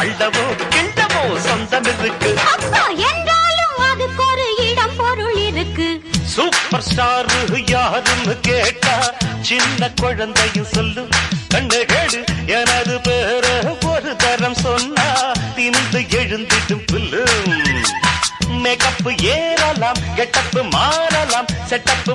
அள்ளவோ கிண்டவோ சொந்தம் இருக்கு. Super star யாருன்னு கேட்டா சின்ன குழந்தையும் சொல்லும் கண்ணு கேடு எனது பேர ஒரு தரம் சொன்னா திமிந்து எழுந்திடும் புல்லும். மேக்கப் ஏறலாம் கெட்டப்பு மாறலாம் செட்டப்பு